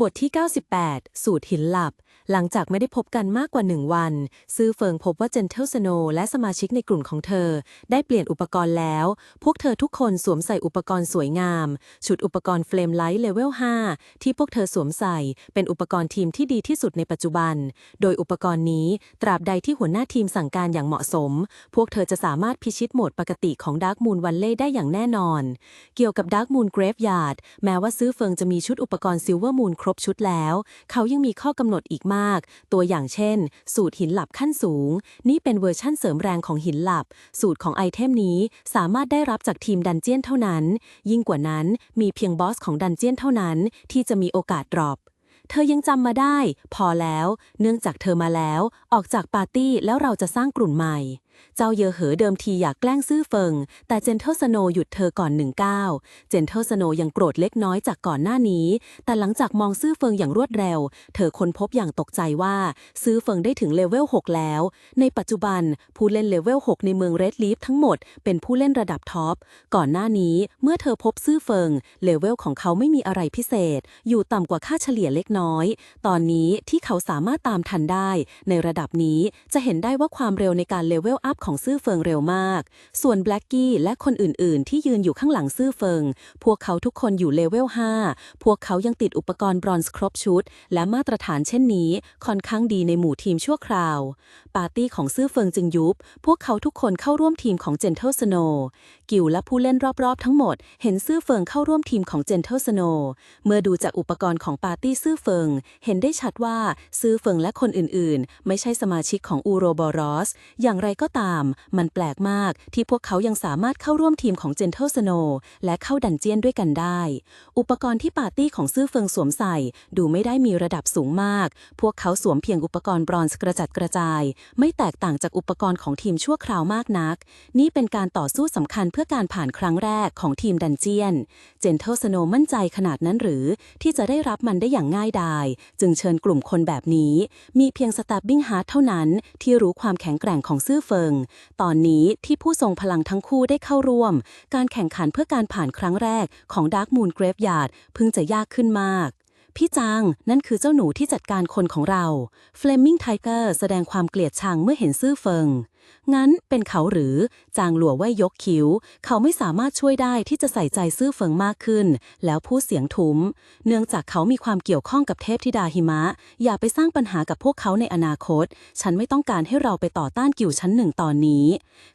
บทที่ 98 สูตรหินหลับ หลังจากไม่ได้พบกันมากกว่าหนึ่งวัน ซื้อเฟิงพบว่าเจนเทลสโนและสมาชิกในกลุ่มของเธอ ได้เปลี่ยนอุปกรณ์แล้ว พวกเธอทุกคนสวมใส่อุปกรณ์สวยงาม ชุดอุปกรณ์เฟลมไลท์เลเวล 5 ที่พวกเธอสวมใส่ เป็นอุปกรณ์ทีมที่ดีที่สุดในปัจจุบัน โดยอุปกรณ์นี้ ตราบใดที่หัวหน้าทีมสั่งการอย่างเหมาะสม พวกเธอจะสามารถพิชิตโหมดปกติของดาร์กมูนวันเล่ได้อย่างแน่นอน เกี่ยวกับดาร์กมูนเกรฟยาร์ดแม้ว่าซื้อเฟิงจะมีชุดอุปกรณ์ซิลเวอร์มูนครบชุดแล้ว เขายังมีข้อกำหนดอีกมาก ตัวอย่างเช่น สูตรหินหลับขั้นสูง นี่เป็นเวอร์ชั่นเสริมแรงของหินหลับ สูตรของไอเทมนี้สามารถได้รับจากทีมดันเจียนเท่านั้น ยิ่งกว่านั้นมีเพียงบอสของดันเจียนเท่านั้น ที่จะมีโอกาสดรอปเธอยังจำมาได้ พอแล้ว เนื่องจากเธอมาแล้ว ออกจากปาร์ตี้แล้วเราจะสร้างกลุ่มใหม่ เจ้าเยอเหอเดิมทีอยากแกล้งซื่อเฟิง แต่เจนเทลสโนหยุดเธอก่อนหนึ่งก้าวเจนเทลสโนยังโกรธเล็กน้อยจากก่อนหน้านี้ แต่หลังจากมองซื่อเฟิงอย่างรวดเร็ว เธอค้นพบอย่างตกใจว่าซื่อเฟิงได้ถึงเลเวล 6 แล้ว ในปัจจุบันผู้เล่นเลเวล 6 ในเมืองเรดลีฟทั้งหมดเป็นผู้เล่นระดับท็อป ก่อนหน้านี้เมื่อเธอพบซื่อเฟิงเลเวลของเขาไม่มีอะไรพิเศษ อยู่ต่ำกว่าค่าเฉลี่ยเล็กน้อย ตอนนี้ที่เขาสามารถตามทันได้ ในระดับนี้จะเห็นได้ว่าความเร็วในการเลเวลอัพของซื่อเฟิงเร็วมาก ส่วนแบล็กกี้และคนอื่นๆ ที่ยืนอยู่ข้างหลังซื่อเฟิง พวกเขาทุกคนอยู่เลเวล 5 พวกเขายังติดอุปกรณ์บรอนซ์ครบชุด และมาตรฐานเช่นนี้ ค่อนข้างดีในหมู่ทีมชั่วคราว ปาร์ตี้ของซื่อเฟิงจึงยุบ พวกเขาทุกคนเข้าร่วมทีมของ Gentle Snow กิลและผู้เล่นรอบๆ ทั้งหมด เห็นซื่อเฟิงเข้าร่วมทีมของ Gentle Snow เมื่อดูจากอุปกรณ์ของปาร์ตี้ซื่อเฟิง เห็นได้ชัดว่าซื่อเฟิงและคนอื่นๆ ไม่ใช่สมาชิกของอูโรบอรอส อย่างไรก็ตาม มันแปลกมากที่พวกเขายังสามารถเข้าร่วมทีมของ Gentle Snow และเข้าดันเจียนด้วยกันได้ อุปกรณ์ที่ปาร์ตี้ของซื่อเฟิงสวมใส่ ดูไม่ได้มีระดับสูงมาก พวกเขาสวมเพียงอุปกรณ์บรอนซ์กระจัดกระจาย ไม่แตกต่างจากอุปกรณ์ของทีมชั่วคราวมากนัก นี่เป็นการต่อสู้สำคัญเพื่อการผ่านครั้งแรกของทีมดันเจียน Gentle Snow มั่นใจขนาดนั้นหรือ ที่จะได้รับมันได้อย่างง่ายดาย จึงเชิญกลุ่มคนแบบนี้ มีเพียงสตาร์บิ้งฮาร์ทเท่านั้น ที่รู้ความแข็งแกร่งของซื่อเฟิงตอนนี้ที่ผู้ทรงพลังทั้งคู่ได้เข้าร่วม การแข่งขันเพื่อการผ่านครั้งแรกของ Dark Moon Graveyard เพิ่งจะยากขึ้นมาก พี่จางนั่นคือเจ้าหนูที่จัดการคนของเรา Flaming Tiger แสดงความเกลียดชังเมื่อเห็นซื่อเฟิงงั้นเป็นเขาหรือ จางหลัวไว้ยกคิ้ว เขาไม่สามารถช่วยได้ที่จะใส่ใจซื่อเฟิงมากขึ้น แล้วพูดเสียงทุ้ม เนื่องจากเขามีความเกี่ยวข้องกับเทพธิดาหิมะ อย่าไปสร้างปัญหากับพวกเขาในอนาคต ฉันไม่ต้องการให้เราไปต่อต้านกิ่วชั้นหนึ่งตอนนี้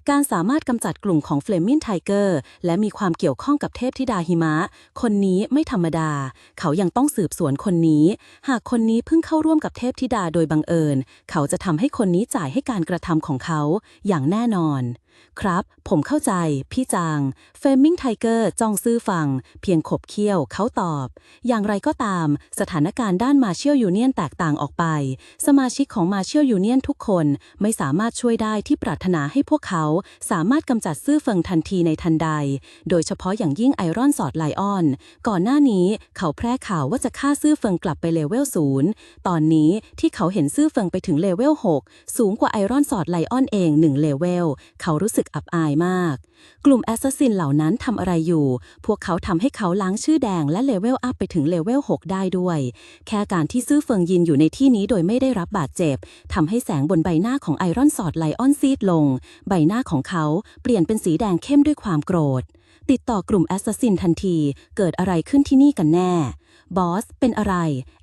การสามารถกำจัดกลุ่มของ Flaming Tiger และมีความเกี่ยวข้องกับเทพธิดาหิมะ คนนี้ไม่ธรรมดา เขายังต้องสืบสวนคนนี้ หากคนนี้เพิ่งเข้าร่วมกับเทพธิดาโดยบังเอิญ เขาจะทำให้คนนี้จ่ายให้การกระทำของเขาอย่างแน่นอน ครับ ผมเข้าใจ พี่จาง เฟมมิงไทเกอร์จ้องซื่อฟัง เพียงขบเคี้ยวเขาตอบ อย่างไรก็ตาม สถานการณ์ด้านมาเชียลยูเนียนแตกต่างออกไป สมาชิกของมาเชียลยูเนียนทุกคนไม่สามารถช่วยได้ที่ปรารถนาให้พวกเขาสามารถกำจัดซื่อเฟิงทันทีในทันใด โดยเฉพาะอย่างยิ่งไอรอนสอดไลออน ก่อนหน้านี้เขาแพร่ข่าวว่าจะฆ่าซื่อเฟิงกลับไปเลเวลศูนย์ตอนนี้ที่เขาเห็นซื่อเฟิงไปถึงเลเวล6สูงกว่าไอรอนสอดไลออนเองหนึ่งเลเวลเขารู้รู้สึกอับอายมาก กลุ่มแอสซัสซินเหล่านั้นทำอะไรอยู่ พวกเขาทำให้เขาล้างชื่อแดงและเลเวลอัพไปถึงเลเวล 6 ได้ด้วย แค่การที่ซื่อเฟิงยินอยู่ในที่นี้โดยไม่ได้รับบาดเจ็บทำให้แสงบนใบหน้าของไอรอนสอดไลออนซีดลง ใบหน้าของเขาเปลี่ยนเป็นสีแดงเข้มด้วยความโกรธ ติดต่อกลุ่มแอสซัสซินทันที เกิดอะไรขึ้นที่นี่กันแน่ บอส เป็นอะไร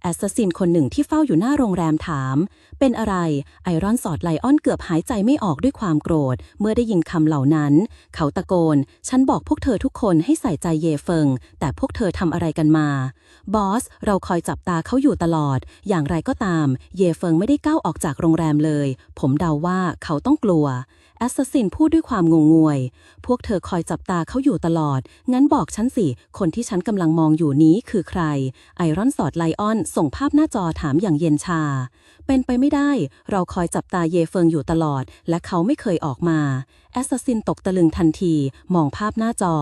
แอสซัสซินคนหนึ่งที่เฝ้าอยู่หน้าโรงแรมถาม เป็นอะไร ไอรอนสอดไลออนเกือบหายใจไม่ออกด้วยความโกรธ เมื่อได้ยินคำเหล่านั้น เขาตะโกน ฉันบอกพวกเธอทุกคนให้ใส่ใจเยเฟิง แต่พวกเธอทำอะไรกันมา บอส เราคอยจับตาเขาอยู่ตลอด อย่างไรก็ตาม เยเฟิงไม่ได้ก้าวออกจากโรงแรมเลย ผมเดาว่าเขาต้องกลัว แอสซัสซินพูดด้วยความงงงวย พวกเธอคอยจับตาเขาอยู่ตลอด งั้นบอกฉันสิ คนที่ฉันกำลังมองอยู่นี้คือใคร ไอรอนสอดไลออน ส่งภาพหน้าจอถามอย่างเย็นชา เป็นไปไม่ได้ เราคอยจับตาเยเฟิงอยู่ตลอด และเขาไม่เคยออกมา แอสซัสซินตกตะลึงทันที มองภาพหน้าจอ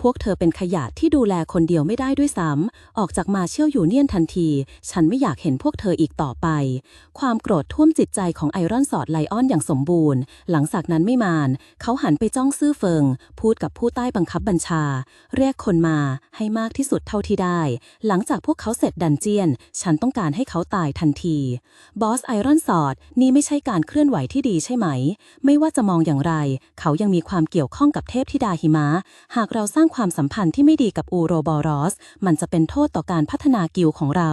พวกเธอเป็นขยะที่ดูแลคนเดียวไม่ได้ด้วยซ้ำ ออกจากมาเชี่ยวอยู่เนียนทันที ฉันไม่อยากเห็นพวกเธออีกต่อไป ความโกรธท่วมจิตใจของไอรอนสอดไลออนอย่างสมบูรณ์ หลังจากนั้นไม่มาน เขาหันไปจ้องซื่อเฟิง พูดกับผู้ใต้บังคับบัญชา เรียกคนมาให้มากที่สุดเท่าที่ได้ หลังจากพวกเขาเสร็จดันเจียน ฉันต้องการให้เขาตายทันที บอสไอรอนสอดนี่ไม่ใช่การเคลื่อนไหวที่ดีใช่ไหม ไม่ว่าจะมองอย่างไร เขายังมีความเกี่ยวข้องกับเทพธิดาหิมะ หากเราสร้างความสัมพันธ์ที่ไม่ดีกับอูโรบอรอส มันจะเป็นโทษต่อการพัฒนากิลของเรา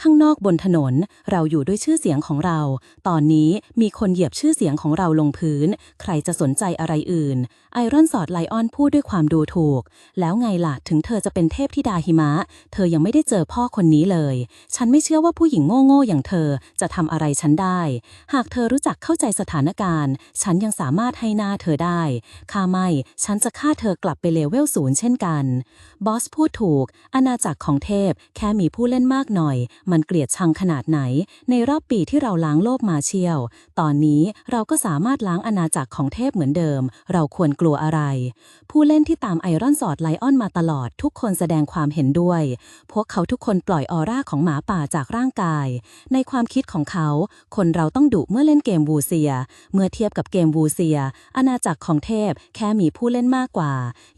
ข้างนอกบนถนน เราอยู่ด้วยชื่อเสียงของเรา ตอนนี้มีคนเหยียบชื่อเสียงของเราลงพื้นใครจะสนใจอะไรอื่น ไอรอนสอดไลออนพูดด้วยความดูถูก แล้วไงล่ะ ถึงเธอจะเป็นเทพธิดาหิมะ เธอยังไม่ได้เจอพ่อคนนี้เลย ฉันไม่เชื่อว่าผู้หญิงโง่ๆอย่างเธอจะทำอะไรฉันได้ หากเธอรู้จักเข้าใจสถานการณ์ ฉันยังสามารถให้หน้าเธอได้ข้าไม่ ฉันจะฆ่าเธอกลับไปเลเวลศูนย์เช่นกัน บอสพูดถูก อาณาจักรของเทพแค่มีผู้เล่นมากหน่อย มันเกลียดชังขนาดไหน ในรอบปีที่เราล้างโลกมาเชียว ตอนนี้เราก็สามารถล้างอาณาจักรของเทพเหมือนเดิม เราควรกลัวอะไร ผู้เล่นที่ตามไอรอนสอดไลออนมาตลอดทุกคนแสดงความเห็นด้วย พวกเขาทุกคนปล่อยออร่าของหมาป่าจากร่างกาย ในความคิดของเขา คนเราต้องดุเมื่อเล่นเกมวูเซีย เมื่อเทียบกับเกมวูเซีย อาณาจักรของเทพแค่มีผู้เล่นมากกว่า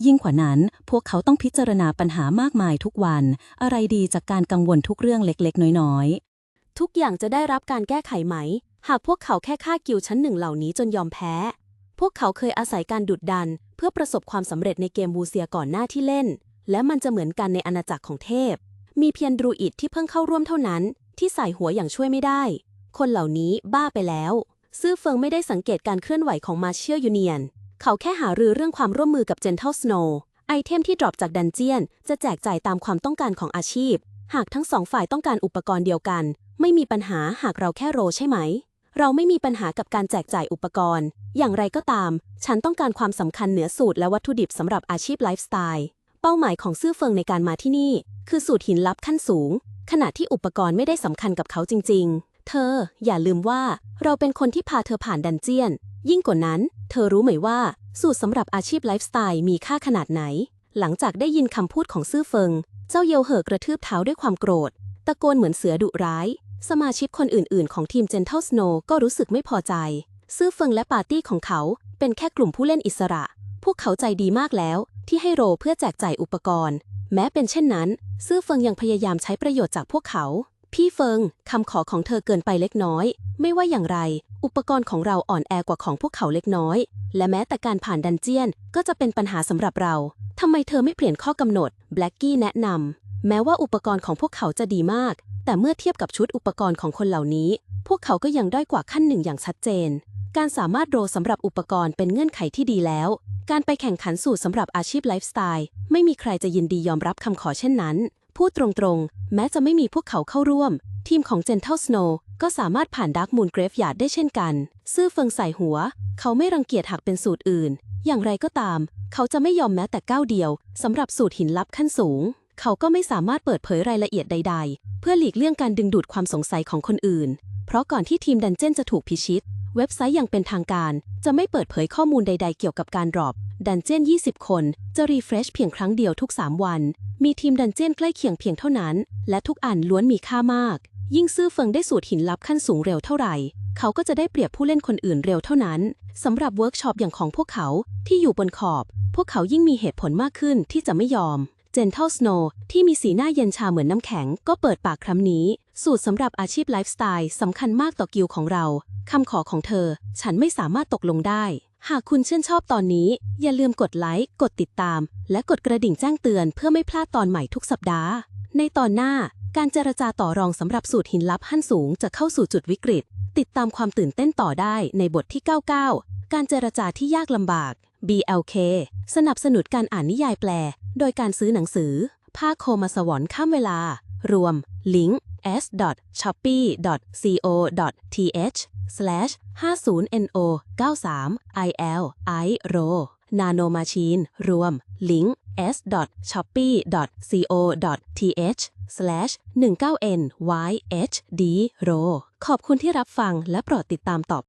ยิ่งกว่านั้น พวกเขาต้องพิจารณาปัญหามากมายทุกวัน อะไรดีจากการกังวลทุกเรื่องเล็กๆ น้อยๆ ทุกอย่างจะได้รับการแก้ไขไหม หากพวกเขาแค่ฆ่ากิลชั้นหนึ่งเหล่านี้จนยอมแพ้ พวกเขาเคยอาศัยการดุดดัน เพื่อประสบความสำเร็จในเกมบูเซียก่อนหน้าที่เล่น และมันจะเหมือนกันในอาณาจักรของเทพ มีเพียงดรูอิดที่เพิ่งเข้าร่วมเท่านั้น ที่ใส่หัวอย่างช่วยไม่ได้ คนเหล่านี้บ้าไปแล้ว ซื่อเฟิงไม่ได้สังเกตการเคลื่อนไหวของมาเชียลยูเนียน เขาแค่หารือเรื่องความร่วมมือกับเจนเทลสโนว์ไอเทมที่ดรอปจากดันเจียน จะแจกจ่ายตามความต้องการของอาชีพ หากทั้งสองฝ่ายต้องการอุปกรณ์เดียวกัน ไม่มีปัญหาหากเราแค่โรใช่ไหม เราไม่มีปัญหากับการแจกจ่ายอุปกรณ์ อย่างไรก็ตาม ฉันต้องการความสำคัญเหนือสูตรและวัตถุดิบสำหรับอาชีพไลฟ์สไตล์ เป้าหมายของซื่อเฟิงในการมาที่นี่ คือสูตรหินลับขั้นสูง ขณะที่อุปกรณ์ไม่ได้สำคัญกับเขาจริง ๆ เธอ อย่าลืมว่า เราเป็นคนที่พาเธอผ่านดันเจียน ยิ่งกว่านั้น เธอรู้ไหมว่า สูตรสำหรับอาชีพไลฟ์สไตล์มีค่าขนาดไหน หลังจากได้ยินคำพูดของซื่อเฟิง เจ้าเยวเหอกระทืบเท้าด้วยความโกรธ ตะโกนเหมือนเสือดุร้าย สมาชิกคนอื่นๆ ของทีม Gentle Snow ก็รู้สึกไม่พอใจ ซื่อเฟิงและปาร์ตี้ของเขาเป็นแค่กลุ่มผู้เล่นอิสระ พวกเขาใจดีมากแล้วที่ให้โรเพื่อแจกจ่ายอุปกรณ์ แม้เป็นเช่นนั้น ซื่อเฟิงยังพยายามใช้ประโยชน์จากพวกเขา พี่เฟิงคำขอของเธอเกินไปเล็กน้อย ไม่ว่าอย่างไร อุปกรณ์ของเราอ่อนแอกว่าของพวกเขาเล็กน้อย และแม้แต่การผ่านดันเจียนก็จะเป็นปัญหาสำหรับเราทำไมเธอไม่เปลี่ยนข้อกำหนดแบล็กกี้แนะนำ แม้ว่าอุปกรณ์ของพวกเขาจะดีมาก แต่เมื่อเทียบกับชุดอุปกรณ์ของคนเหล่านี้ พวกเขาก็ยังด้อยกว่าขั้นหนึ่งอย่างชัดเจน การสามารถโรสำหรับอุปกรณ์เป็นเงื่อนไขที่ดีแล้ว การไปแข่งขันสูตรสำหรับอาชีพไลฟ์สไตล์ไม่มีใครจะยินดียอมรับคำขอเช่นนั้น พูดตรงๆ แม้จะไม่มีพวกเขาเข้าร่วม ทีมของ Gentle Snow ก็สามารถผ่าน Dark Moon Graveyard ได้เช่นกัน ซื่อเฟิงใส่หัว เขาไม่รังเกียจหากเป็นสูตรอื่น อย่างไรก็ตาม เขาจะไม่ยอมแม้แต่ก้าวเดียวสำหรับสูตรหินลับขั้นสูง เขาก็ไม่สามารถเปิดเผยรายละเอียดใด ๆ เพื่อหลีกเลี่ยงการดึงดูดความสงสัยของคนอื่น เพราะก่อนที่ทีมดันเจนจะถูกพิชิต เว็บไซต์อย่างเป็นทางการ จะไม่เปิดเผยข้อมูลใด ๆ เกี่ยวกับการดรอปดันเจน20 คน จะรีเฟรชเพียงครั้งเดียวทุก 3 วัน มีทีมดันเจนใกล้เคียงเพียงเท่านั้น และทุกอันล้วนมีค่ามาก ยิ่งซื่อเฟิงได้สูตรหินลับขั้นสูงเร็วเท่าไหร่เขาก็จะได้เปรียบผู้เล่นคนอื่นเร็วเท่านั้นสำหรับเวิร์กช็อปอย่างของพวกเขาที่อยู่บนขอบ พวกเขายิ่งมีเหตุผลมากขึ้นที่จะไม่ยอม Gentle Snow ที่มีสีหน้าเย็นชาเหมือนน้ำแข็ง ก็เปิดปากครั้นี้ สูตรสำหรับอาชีพไลฟ์สไตล์สำคัญมากต่อกิลของเรา คำขอของเธอ ฉันไม่สามารถตกลงได้ หากคุณชื่นชอบตอนนี้ อย่าลืมกดไลค์ กดติดตาม และกดกระดิ่งแจ้งเตือนเพื่อไม่พลาดตอนใหม่ทุกสัปดาห์ ในตอนหน้า การเจรจาต่อรองสำหรับสูตรหินลับขั้นสูงจะเข้าสู่จุดวิกฤต ติดตามความตื่นเต้นต่อได้ในบทที่ 99 การเจรจาที่ยากลำบาก BLK สนับสนุนการอ่านนิยายแปล โดยการซื้อหนังสือ ภาคโคมาสวรรค์ข้ามเวลา รวม ลิงก์ s.shopee.co.th 50no 93 il i ro nano machine รวม ลิงก์ s.shopee.co.th 19 n y h d ro ขอบคุณที่รับฟังและโปรดติดตามต่อ